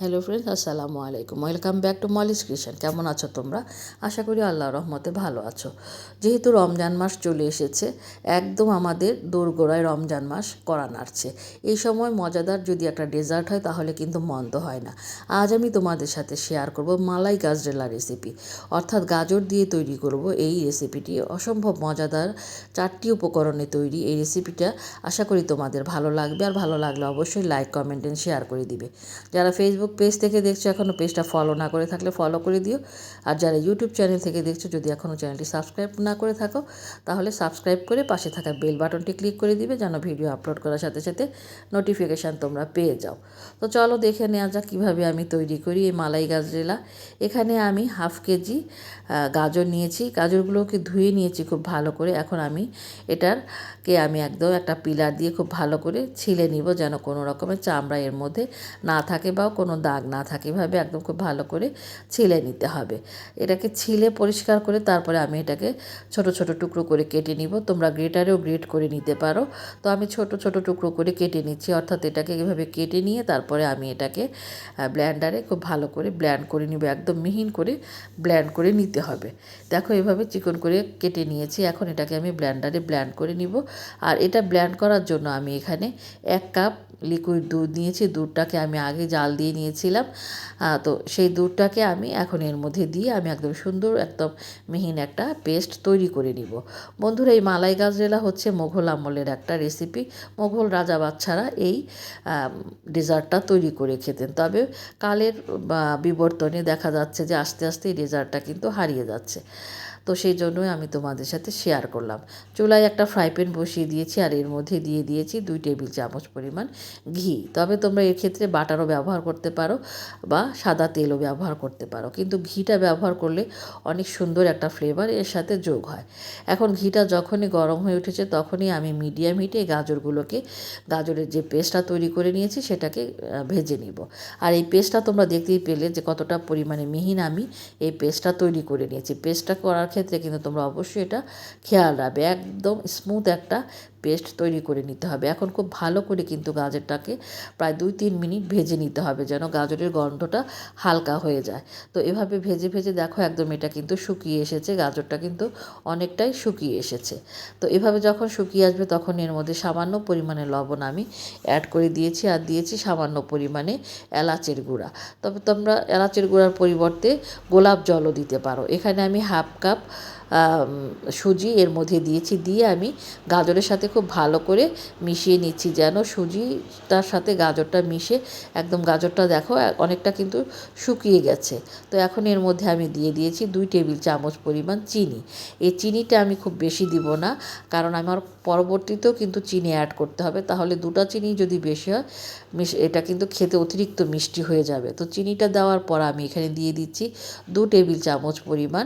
Hello friends আসসালামু আলাইকুম। Welcome back to Molly's creation কেমন আছো তোমরা? আশা করি আল্লাহ রহমতে ভালো আছো। যেহেতু রমজান মাস চলে এসেছে, একদম আমাদের দোরগোড়ায় রমজান মাস করা নাড়ছে। এই সময় মজাদার যদি একটা ডেজার্ট হয়, তাহলে কিন্তু মন্দ হয় না। আজ আমি তোমাদের সাথে শেয়ার করব মালাই গাজরেলা রেসিপি অর্থাৎ গাজর দিয়ে তৈরি করব এই রেসিপিটি অসম্ভব মজাদার চারটি উপকরণে তৈরি এই রেসিপিটা আশা করি তোমাদের ভালো লাগবে। আর ভালো লাগলে অবশ্যই লাইক কমেন্ট শেয়ার করে দিবে। যারা ফেসবুক পেজ থেকে দেখছ এখনও পেজটা ফলো না করে থাকলে ফলো করে দিও। আর যারা ইউটিউব চ্যানেল থেকে দেখছ, যদি এখনও চ্যানেলটি সাবস্ক্রাইব না করে থাকো, তাহলে সাবস্ক্রাইব করে পাশে থাকা বেল বাটনটি ক্লিক করে দিবে, যেন ভিডিও আপলোড করার সাথে সাথে নোটিফিকেশান তোমরা পেয়ে যাও। তো চলো দেখে নেওয়া যাক কীভাবে আমি তৈরি করি এই মালাই গাজরেলা। এখানে আমি হাফ কেজি গাজর নিয়েছি। গাজরগুলোকে ধুয়ে নিয়েছি খুব ভালো করে। এখন আমি এটারকে আমি একদম একটা পিলার দিয়ে খুব ভালো করে ছিলে নিব, যেন কোনো রকমের চামড়া এর মধ্যে না থাকে বা কোনো দাগ না থাকে। এভাবে একদম খুব ভালো করে ছিলে নিতে হবে। এটাকে ছিলে পরিষ্কার করে তারপরে আমি এটাকে ছোট ছোট টুকরো করে কেটে নিব। তোমরা গ্রেটারেও গ্রেট করে নিতে পারো। তো আমি ছোট ছোট টুকরো করে কেটে নিচ্ছি। অর্থাৎ এটাকে এভাবে কেটে নিয়ে তারপরে আমি এটাকে ব্ল্যান্ডারে খুব ভালো করে ব্ল্যান্ড করে নিব। একদম মিহিন করে ব্ল্যান্ড করে নিতে হবে। দেখো এভাবে চিকন করে কেটে নিয়েছি। এখন এটাকে আমি ব্ল্যান্ডারে ব্ল্যান্ড করে নিব। আর এটা ব্ল্যান্ড করার জন্য আমি এখানে এক কাপ লিকুইড দুধ নিয়েছি। দুধটাকে আমি আগে জাল দিয়ে নিয়েছিলাম। তো সেই দুধটাকে আমি এখন এর মধ্যে দিয়ে আমি একদম সুন্দর, একদম মিহিন একটা পেস্ট তৈরি করে নিব। বন্ধুরা, এই মালাই গাজরেলা হচ্ছে মোঘল আমলের একটা রেসিপি। মোঘল রাজা বাচ্চারা এই ডেজার্টটা তৈরি করে খেতেন। তবে কালের বিবর্তনে দেখা যাচ্ছে যে আস্তে আস্তে এই ডেজার্টটা কিন্তু হারিয়ে যাচ্ছে। তো সেই জন্যই আমি তোমাদের সাথে শেয়ার করলাম। চুলায় একটা ফ্রাই প্যান বসিয়ে দিয়েছি আর এর মধ্যে দিয়ে দিয়েছি দুই টেবিল চামচ পরিমাণ ঘি। তবে তোমরা এর ক্ষেত্রে বাটারও ব্যবহার করতে পারো বা সাদা তেলও ব্যবহার করতে পারো। কিন্তু ঘিটা ব্যবহার করলে অনেক সুন্দর একটা ফ্লেভার এর সাথে যোগ হয়। এখন ঘিটা যখনই গরম হয়ে উঠেছে তখনই আমি মিডিয়াম হিটে গাজরগুলোকে, গাজরের যে পেস্টটা তৈরি করে নিয়েছি সেটাকে ভেজে নিব। আর এই পেস্টটা তোমরা দেখতেই পেলে যে কতটা পরিমাণে মিহিন আমি এই পেস্টটা তৈরি করে নিয়েছি। পেস্টটা করার ক্ষেত্রে কিন্তু তোমরা অবশ্যই এটা খেয়াল রাখবে। একদম স্মুথ একটা পেস্ট তৈরি করে নিতে হবে। এখন খুব ভালো করে কিন্তু গাজরটাকে প্রায় দুই তিন মিনিট ভেজে নিতে হবে যেন গাজরের গন্ধটা হালকা হয়ে যায়। তো এভাবে ভেজে ভেজে দেখো একদম এটা কিন্তু শুকিয়ে এসেছে, গাজরটা কিন্তু অনেকটাই শুকিয়ে এসেছে। তো এভাবে যখন শুকিয়ে আসবে তখন এর মধ্যে সামান্য পরিমাণে লবণ আমি অ্যাড করে দিয়েছি আর দিয়েছি সামান্য পরিমাণে এলাচের গুঁড়া। তবে তোমরা এলাচের গুঁড়ার পরিবর্তে গোলাপ জলও দিতে পারো। এখানে আমি হাফ কাপ সুজি এর মধ্যে দিয়েছি, দিয়ে আমি গাজরের সাথে খুব ভালো করে মিশিয়ে নিচ্ছি যেন সুজিটার সাথে গাজরটা মিশে একদম গাজরটা দেখো, অনেকটা কিন্তু শুকিয়ে গেছে। তো এখন এর মধ্যে আমি দিয়ে দিয়েছি দুই টেবিল চামচ পরিমাণ চিনি। এই চিনিটা আমি খুব বেশি দিব না, কারণ আমার পরবর্তীতেও কিন্তু চিনি অ্যাড করতে হবে। তাহলে দুটা চিনি যদি বেশি হয় এটা কিন্তু খেতে অতিরিক্ত মিষ্টি হয়ে যাবে। তো চিনিটা দেওয়ার পর আমি এখানে দিয়ে দিচ্ছি দু টেবিল চামচ পরিমাণ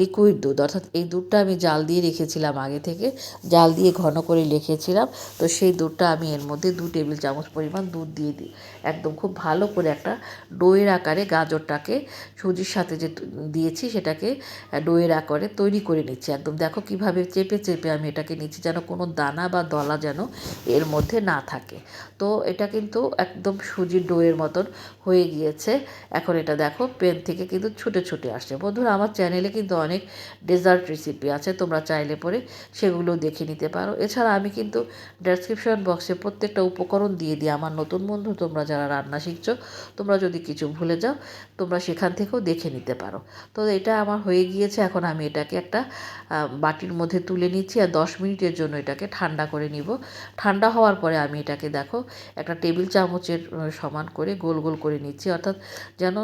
লিকুইড দুধ। অর্থাৎ এই দুধটা আমি জাল দিয়ে রেখেছিলাম আগে থেকে। জাল দিয়ে ঘন করে রেখেছিলাম তো সেই দুধটা আমি এর মধ্যে দু টেবিল চামচ পরিমাণ দুধ দিয়ে দিই। একদম খুব ভালো করে একটা ডোয়ের আকারে গাজরটাকে সুজির সাথে যে দিয়েছি সেটাকে ডোয়ের আকারে তৈরি করে নিচ্ছি। একদম দেখো কীভাবে চেপে চেপে আমি এটাকে নিচ্ছি যেন কোনো দানা বা দলা যেন এর মধ্যে না থাকে। তো এটা কিন্তু একদম সুজির ডোয়ের মতন হয়ে গিয়েছে। এখন এটা দেখো পেন থেকে কিন্তু ছুটে ছুটে আসছে। বন্ধুরা, আমার চ্যানেলে কিন্তু অনেক ডেজার্ট রেসিপি আছে। তোমরা চাইলে পরে সেগুলো দেখে নিতে পারো। এছাড়া আমি কিন্তু ডেসক্রিপশন বক্সে প্রত্যেকটা উপকরণ দিয়ে দিই। আমার নতুন বন্ধু, তোমরা যারা রান্না শিখছো, তোমরা যদি কিছু ভুলে যাও, তোমরা সেখান থেকেও দেখে নিতে পারো। তো এটা আমার হয়ে গিয়েছে, এখন আমি এটাকে একটা বাটির মধ্যে তুলে নিচ্ছি আর দশ মিনিটের জন্য এটাকে ঠান্ডা করে নিব। ঠান্ডা হওয়ার পরে আমি এটাকে দেখো, একটা টেবিল চামচের সমান করে গোল গোল করে নিচ্ছি। অর্থাৎ যেন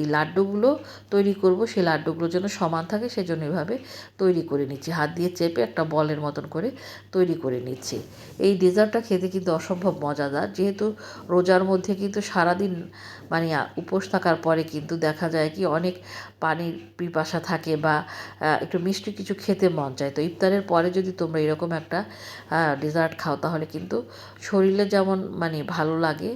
এই লাড্ডুগুলো তৈরি করব, সেই লাড্ডুগুলো যেন সমান থাকে, সেজন্য এভাবে তৈরি করে নিচ্ছি। হাত দিয়ে চেপে একটা বলের মতন করে তৈরি করে নিচ্ছি। এই ডেজার্টটা খেতে কিন্তু অসম্ভব মজাদার। যেহেতু রোজার মধ্যে কিন্তু সারাদিন মানে উপোস থাকার পরে কিন্তু দেখা যায় কি অনেক পানির পিপাসা থাকে বা একটু মিষ্টি কিছু খেতে মন চায়। তো ইফতারের পরে যদি তোমরা এরকম একটা ডেজার্ট খাও তাহলে কিন্তু শরীরে যেমন মানে ভালো লাগে,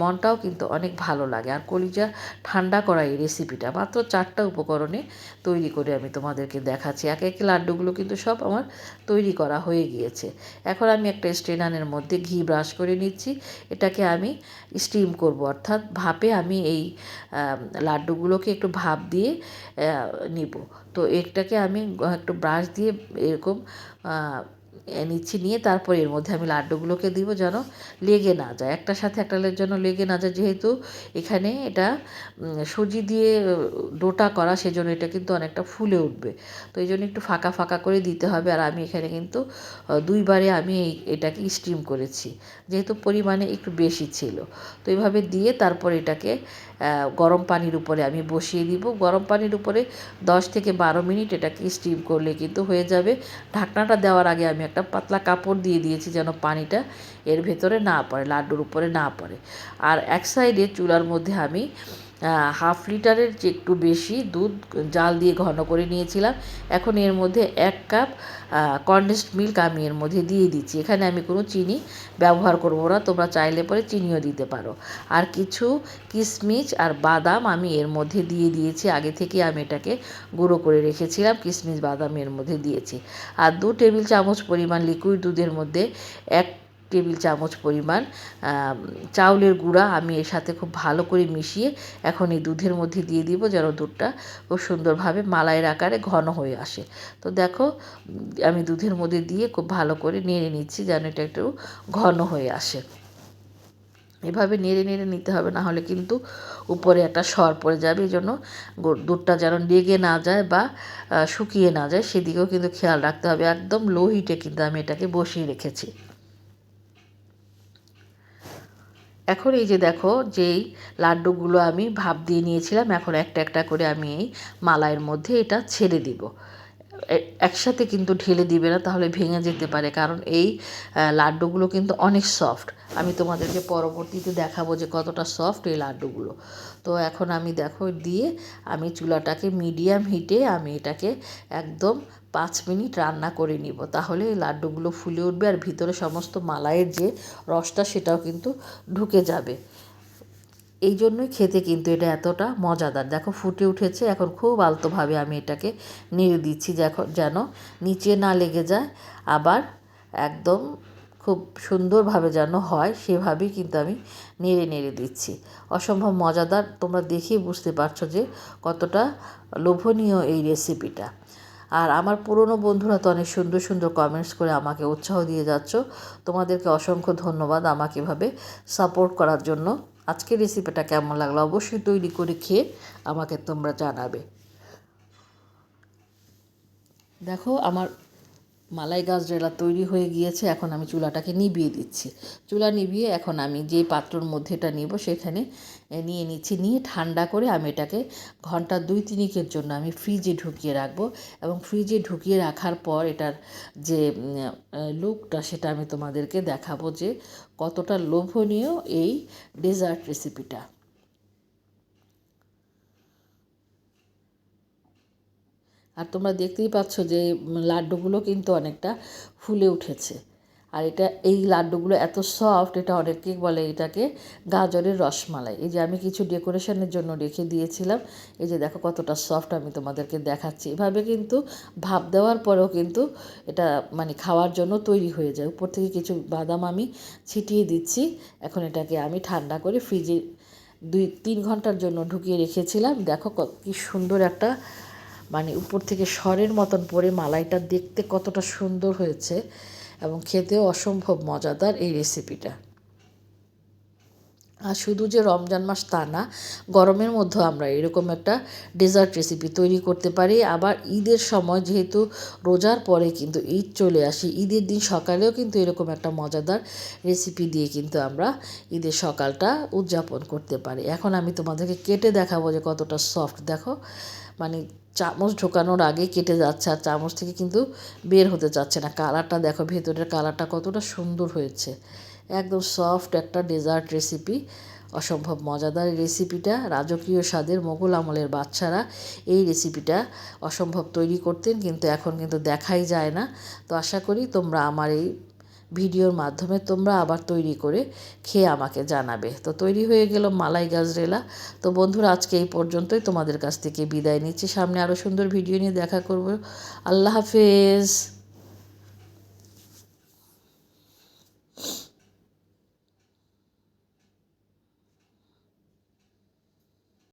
মনটাও কিন্তু অনেক ভালো লাগে। আর কলিজা ঠান্ডা করা এই রেসিপিটা মাত্র চারটা উপকরণে তৈরি করে আমি তোমাদেরকে দেখাচ্ছি। এক এক লাড্ডুগুলো কিন্তু সব আমার তৈরি করা হয়ে গিয়েছে। এখন আমি একটা স্ট্রেনারের মধ্যে ঘি ব্রাশ করে নিচ্ছি। এটাকে আমি স্টিম করব। অর্থাৎ ভাপে আমি এই লাড্ডুগুলোকে একটু ভাপ দিয়ে নিব। তো এটাকে আমি একটু ব্রাশ দিয়ে এরকম নিচ্ছি। নিয়ে তারপর এর মধ্যে আমি লাড্ডুগুলোকে দিব যেন লেগে না যায়। একটার সাথে একটার জন্য লেগে না যায়। যেহেতু এখানে এটা সুজি দিয়ে ডোটা করা সেজন্য এটা কিন্তু অনেকটা ফুলে উঠবে। তো এই জন্য একটু ফাঁকা ফাঁকা করে দিতে হবে। আর আমি এখানে কিন্তু দুইবারে আমি এই, এটাকে স্টিম করেছি। যেহেতু পরিমাণে একটু বেশি ছিল। তো এইভাবে দিয়ে তারপর এটাকে গরম পানির উপরে আমি বসিয়ে দিব। গরম পানির উপরে দশ থেকে বারো মিনিট এটাকে স্টিম করলে কিন্তু হয়ে যাবে। ঢাকনাটা দেওয়ার আগে আমি একটা পাতলা কাপড় দিয়ে দিয়েছি যেন পানিটা এর ভেতরে না পড়ে, লাড্ডুর উপরে না পড়ে। আর এক সাইডে চুলার মধ্যে আমি হাফ লিটারের যে একটু বেশি দুধ জাল দিয়ে ঘন করে নিয়েছিলাম। এখন এর মধ্যে এক কাপ কন্ডেন্সড মিল্ক আমি এর মধ্যে দিয়ে দিচ্ছি। এখানে আমি কোনো চিনি ব্যবহার করব না, তোমরা চাইলে পরে চিনিও দিতে পারো। আর কিছু কিশমিশ আর বাদাম আমি এর মধ্যে দিয়ে দিয়েছি। আগে থেকে আমি এটাকে গুঁড়ো করে রেখেছিলাম কিশমিশ বাদাম এর মধ্যে দিয়েছি। আর দু টেবিল চামচ পরিমাণ লিকুইড দুধের মধ্যে এক টেবিল চামচ পরিমাণ চাউলের গুঁড়া আমি এর সাথে খুব ভালো করে মিশিয়ে এখন এই দুধের মধ্যে দিয়ে দিব যেন দুধটা খুব সুন্দরভাবে মালাইয়ের আকারে ঘন হয়ে আসে। তো দেখো, আমি দুধের মধ্যে দিয়ে খুব ভালো করে নেড়ে নিচ্ছি যেন এটা একটু ঘন হয়ে আসে। এভাবে নেড়ে নেড়ে নিতে হবে, না হলে কিন্তু উপরে একটা সর পড়ে যাবে। এই জন্য দুধটা যেন লেগে না যায় বা শুকিয়ে না যায়, সেদিকেও কিন্তু খেয়াল রাখতে হবে। একদম লো হিটে কিন্তু আমি এটাকে বসিয়ে রেখেছি। এখন এই যে দেখো, যেই লাড্ডুগুলো আমি ভাপ দিয়ে নিয়েছিলাম, এখন একটা একটা করে আমি এই মালাইয়ের মধ্যে এটা ছেড়ে দিব। একসাথে কিন্তু ঢেলে দিবে না, তাহলে ভেঙে যেতে পারে, কারণ এই লাড্ডুগুলো কিন্তু অনেক সফট। আমি তোমাদেরকে পরবর্তীতে দেখাবো যে কতটা সফট এই লাড্ডুগুলো। তো এখন আমি দেখো, দিয়ে আমি চুলাটাকে মিডিয়াম হিটে আমি এটাকে একদম পাঁচ মিনিট রান্না করে নিব। তাহলে এই লাড্ডুগুলো ফুলে উঠবে আর ভিতরে সমস্ত মালাইয়ের যে রসটা সেটাও কিন্তু ঢুকে যাবে। এই জন্যই খেতে কিন্তু এটা এতটা মজাদার। দেখো ফুটে উঠেছে, এখন খুব আলতোভাবে আমি এটাকে নেড়ে দিচ্ছি যেন নিচে না লেগে যায়। আবার একদম খুব সুন্দরভাবে যেন হয়, সেভাবেই কিন্তু আমি নেড়ে নেড়ে দিচ্ছি। অসম্ভব মজাদার, তোমরা দেখেই বুঝতে পারছ যে কতটা লোভনীয় এই রেসিপিটা আর আমার পুরনো বন্ধুরা তো অনেক সুন্দর সুন্দর কমেন্টস করে আমাকে উৎসাহ দিয়ে যাচ্ছ। তোমাদেরকে অসংখ্য ধন্যবাদ আমাকে এভাবে সাপোর্ট করার জন্য। আজকের রেসিপিটা কেমন লাগল অবশ্যই তৈরি করে খেয়ে আমাকে তোমরা জানাবে। দেখো আমার মালাই গাছ গাজরেলা তৈরি হয়ে গিয়েছে, এখন আমি চুলাটাকে নিভিয়ে দিচ্ছি। চুলা নিভিয়ে এখন আমি যে পাত্রর মধ্যে এটা নিব সেখানে নিয়ে নিচ্ছি। নিয়ে ঠান্ডা করে আমি এটাকে ঘণ্টা দুই তিনিকের জন্য আমি ফ্রিজে ঢুকিয়ে রাখব এবং ফ্রিজে ঢুকিয়ে রাখার পর এটার যে লুকটা সেটা আমি তোমাদেরকে দেখাবো যে কতটা লোভনীয় এই ডেজার্ট রেসিপিটা। আর তোমরা দেখতেই পাচ্ছ যে লাড্ডুগুলো কিন্তু অনেকটা ফুলে উঠেছে। আর এটা, এই লাড্ডুগুলো এত সফট এটা অনেকে বলে এটাকে গাজরের রসমালাই। এই যে আমি কিছু ডেকোরেশনের জন্য রেখে দিয়েছিলাম। এই যে দেখো কতটা সফট আমি তোমাদেরকে দেখাচ্ছি। এভাবে কিন্তু ভাপ দেওয়ার পরেও কিন্তু এটা মানে খাওয়ার জন্য তৈরি হয়ে যায়। উপর থেকে কিছু বাদাম আমি ছিটিয়ে দিচ্ছি। এখন এটাকে আমি ঠান্ডা করে ফ্রিজে দুই, তিন ঘণ্টার জন্য ঢুকিয়ে রেখেছিলাম। দেখো কি সুন্দর একটা মানে উপর থেকে স্বরের মতন পরে মালাইটা দেখতে কতটা সুন্দর হয়েছে এবং খেতেও অসম্ভব মজাদার এই রেসিপিটা আর শুধু যে রমজান মাস তা না, গরমের মধ্যেও আমরা এরকম একটা ডেজার্ট রেসিপি তৈরি করতে পারি। আবার ঈদের সময় যেহেতু রোজার পরে কিন্তু ঈদ চলে আসে, ঈদের দিন সকালেও কিন্তু এরকম একটা মজাদার রেসিপি দিয়ে কিন্তু আমরা ঈদের সকালটা উদযাপন করতে পারি। এখন আমি তোমাদেরকে কেটে দেখাবো যে কতটা সফট দেখো মানে চামচ ঢোকানোর আগে কেটে যাচ্ছে আর চামচ থেকে কিন্তু বের হতে চাচ্ছে না। কালারটা দেখো, ভেতরের কালারটা কতটা সুন্দর হয়েছে। একদম সফট একটা ডেজার্ট রেসিপি, অসম্ভব মজাদার রেসিপিটা। রাজকীয় স্বাদের মোগল আমলের বাচ্চারা এই রেসিপিটা অসম্ভব তৈরি করতেন, কিন্তু এখন কিন্তু দেখাই যায় না। তো আশা করি তোমরা আমার এই ভিডিওর মাধ্যমে তোমরা আবার তৈরি করে খেয়ে আমাকে জানাবে। তো তৈরি হয়ে গেল মালাই গাজরেলা। তো বন্ধুরা, আজকে এই পর্যন্তই। তোমাদের কাছ থেকে বিদায় নিচ্ছি। সামনে আরও সুন্দর ভিডিও নিয়ে দেখা করব। আল্লাহ হাফেজ।